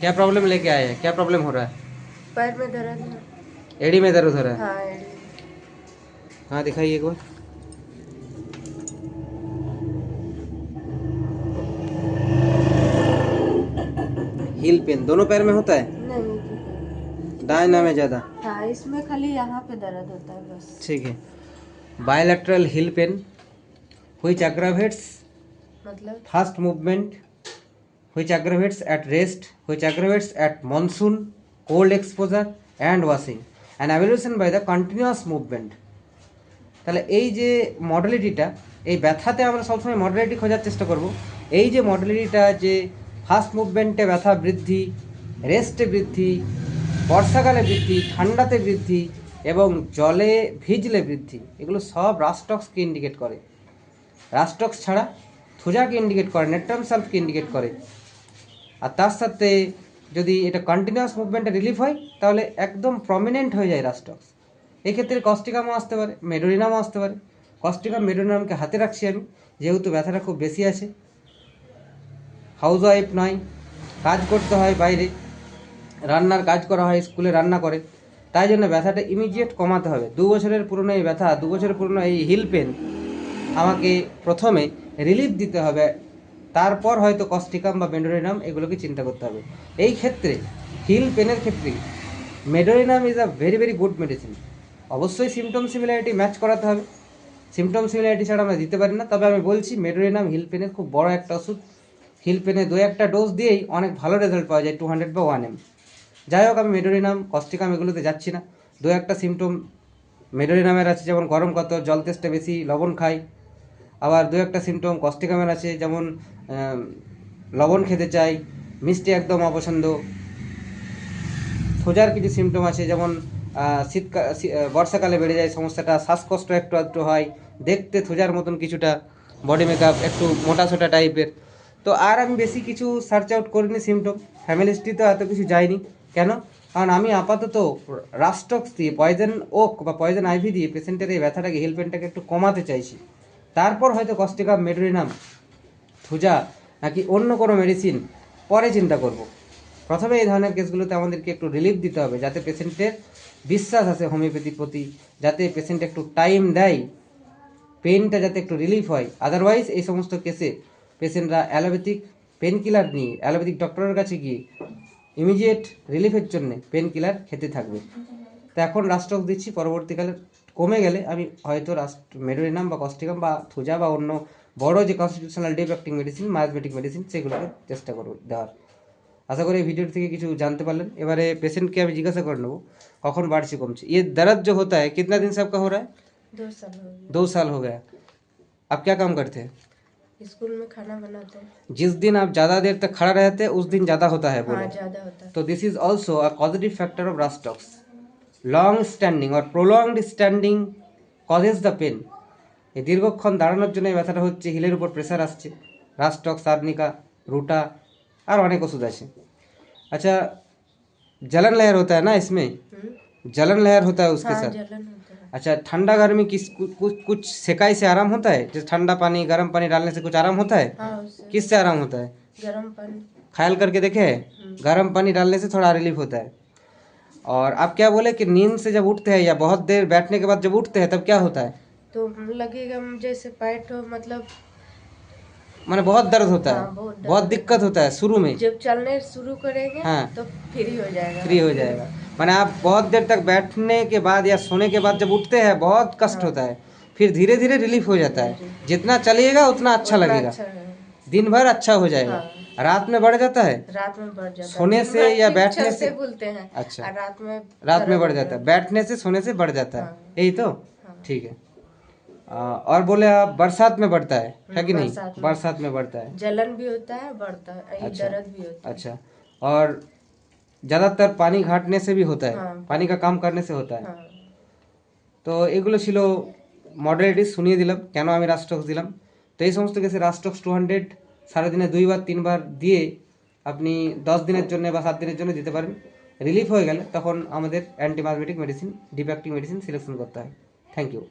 क्या प्रॉब्लम लेके आए हैं? क्या प्रॉब्लम हो रहा है? पैर में दर्द है। एड़ी में दर्द हो रहा है? हाँ हाँ दिखाइए एक बार। हील पेन दोनों पैर में होता है? नहीं दाएँ में ज़्यादा? हाँ इसमें खाली यहाँ पे दर्द होता है बस। ठीक है। Bilateral heel pain which aggravates मतलब? Fast movement which aggravates at rest, which aggravates at monsoon, cold exposure, and washing. And evaluation by the continuous movement. তাহলে এই যে মডেলিটিটা এই ব্যথাতে আমরা সবসময় মডেলিটি খোঁজার চেষ্টা করব। এই যে মডেলিটিটা যে ফাস্ট মুভমেন্টে ব্যথা বৃদ্ধি রেস্টে বৃদ্ধি, বর্ষাকালে বৃদ্ধি, ঠান্ডাতে বৃদ্ধি, এবং জলে ভিজলে বৃদ্ধি, এগুলো সব রাস্টক্সকে ইন্ডিকেট করে। রাস্টক্স ছাড়া থুজাকে ইন্ডিকেট করে নেট্রাম সালফকে ইন্ডিকেট করে। আর তার সাথে যদি এটা কন্টিনিউয়াস মুভমেন্টে রিলিফ হয়, তাহলে একদম প্রমিনেন্ট হয়ে যায় রাস্টক্স এক্ষেত্রে কস্টিকামও আসতে পারে মেডোরিনামও আসতে পারে। কস্টিকাম মেডোরিনামকে হাতে রাখছি আমি, যেহেতু ব্যথাটা খুব বেশি আছে। হাউস ওয়াইফ নয়, কাজ করতে হয় বাইরে, রান্নার কাজ করা হয়, স্কুলে রান্না করে। তাই জন্য ব্যথাটা ইমিডিয়েট কমাতে হবে। দু বছরের পুরনো এই ব্যথা, দু বছরের পুরনো এই হিল পেন আমাকে প্রথমে রিলিফ দিতে হবে তারপর হয়তো কস্টিকাম বা মেডোরিনাম এগুলোকে চিন্তা করতে হবে। এই ক্ষেত্রে, হিল পেনের ক্ষেত্রে, medorrhinum is a very very good medicine অবশ্যই সিমটম সিমিলারিটি ম্যাচ করাতে হবে। সিমটম সিমিলারিটি ছাড়া আমরা দিতে পারি না। তবে আমি বলছি, মেডোরিনাম, হিল পেনের খুব বড় একটা ওষুধ। হিল পেনে দু একটা ডোজ দিয়েই অনেক ভালো রেজাল্ট পাওয়া যায় টু হান্ড্রেড বা ওয়ান এম যাই হোক, আমি মেডোরিনাম কস্টিকাম এগুলোতে যাচ্ছি না। দু একটা সিমটম মেডোরিনামের আছে, যেমন গরম কত, জল তেষ্টা বেশি, লবণ খাই। আবার দু একটা সিমটম কস্টিকামের আছে যেমন লবণ খেতে চাই, মিষ্টি একদম অপছন্দ। সোজার কিছু সিমটম আছে, যেমন শীতকাল বর্ষাকালে বেড়ে যায় সমস্যাটা, শ্বাসকষ্ট একটু একটু হয়, দেখতে থোজার মতন কিছুটা বডি মেকআপ একটু মোটা সোটা টাইপের তো আর আমি বেশি কিছু সার্চ আউট করিনি সিমটম ফ্যামিলি হিস্ট্রিতে এত কিছু যায়নি। কেন? কারণ আমি আপাতত রাস্টক্স দিয়ে পয়জন ওক বা পয়জন আইভি দিয়ে পেশেন্টের এই ব্যথাটাকে হিল পেনটাকে একটু কমাতে চাইছি। তারপর হয়তো কস্টিকা, মেডোরিনাম, থুজা নাকি অন্য কোনো মেডিসিন পরে চিন্তা করব। প্রথমে এই ধরনের কেসগুলোতে আমাদেরকে একটু রিলিফ দিতে হবে যাতে পেশেন্টের বিশ্বাস আসে হোমিওপ্যাথির প্রতি, যাতে পেশেন্ট একটু টাইম দেয় পেনটা যাতে একটু রিলিফ হয়। আদারওয়াইজ এই সমস্ত কেসে পেশেন্টরা অ্যালোপ্যাথিক পেন কিলার নিয়ে অ্যালোপ্যাথিক ডক্টরের কাছে গিয়ে ইমিডিয়েট রিলিফের জন্য পেন কিলার খেতে থাকবে। তো এখন রাষ্ট্রক দিচ্ছি, পরবর্তীকালে কমে গেলে আমি হয়তো রাস্ট মেডোরিনাম বা কস্টিকাম বা থুজা বা অন্য বড় যে constitutional defecting medicine miasmatic medicine সেগুলোকে চেষ্টা করবো দেওয়ার আশা করি এই ভিডিও থেকে কিছু जानते পারলেন এবারে পেশেন্টকে আমি জিজ্ঞাসা করে নেবো কখন বাড়ছে কমছে ये दर्द जो होता है कितना दिन से आपका हो रहा है दो साल हो गए दो साल हो गया आप क्या काम करते हैं स्कूल में खाना बनाते हैं जिस दिन आप ज़्यादा देर तक खड़ा रहते हैं उस दिन ज़्यादा होता है बोले हाँ ज़्यादा होता है तो this is also a positive factor of rhus tox Long standing or prolonged standing causes the pain এই দীর্ঘক্ষণ দাঁড়ানোর জন্য এই ব্যথাটা হচ্ছে হিলের উপর প্রেশার আসছে রাস্টক্স আর্নিকা রুটা আর অনেক ওষুধ আছে আচ্ছা जलन लहर होता है ना इसमें हम्म? जलन लहर होता है उसके हाँ साथ जलन होता है अच्छा ठंडा गर्मी किस कुछ कुछ कुछ सेकाई से आराम होता है जैसे ठंडा पानी गर्म पानी डालने से कुछ आराम होता है हाँ उससे किससे आराम होता है गर्म पानी ख्याल करके देखे हैं गर्म पानी डालने से थोड़ा रिलीफ होता है और आप क्या बोले कि नींद से जब उठते हैं या बहुत देर बैठने के बाद जब उठते हैं तब क्या होता है? तो लगेगा जैसे हो मतलब माने बहुत दर्द होता हाँ, है बहुत बहुत दिक्कत होता है शुरू में। जब चलने शुरू करेंगे हाँ। तो फ्री हो जाएगा। फ्री हो जाएगा। माने आप बहुत देर तक बैठने के बाद या सोने के बाद जब उठते हैं बहुत कष्ट होता है। फिर धीरे धीरे रिलीफ हो जाता है। जितना चलिएगा उतना अच्छा लगेगा। अच्छा दिन भर अच्छा हो जाएगा। रात में बढ़ जाता है रात में बढ़ जाता है सोने दिन से भर या ठीक बैठने चलते से? बोलते हैं अच्छा। और रात में रात में बढ़ जाता है बैठने से सोने से बढ़ जाता है हाँ। यही तो ठीक है आ, और बोले आप बरसात में बढ़ता है है कि नहीं बरसात में। बरसात में बढ़ता है जलन भी होता है बढ़ता है ये अच्छा। दर्द भी होता अच्छा और ज़्यादातर पानी घाटने से भी होता है हाँ। পানি का কাম करने से होता है है हाँ তো এগুলো ছিল মডারেটি শুনিয়ে দিলাম কেন আমি রাস্টক্স দিলাম তো এই সমস্ত কেসে রাস্টক্স টু হান্ড্রেড সারাদিনে দুইবার, তিনবার দিয়ে আপনি দশ দিনের জন্য বা সাত দিনের জন্য দিতে পারেন। রিলিফ হয়ে গেলে তখন আমাদের antibiotic medicine defecting medicine selection করতে হয়। Thank you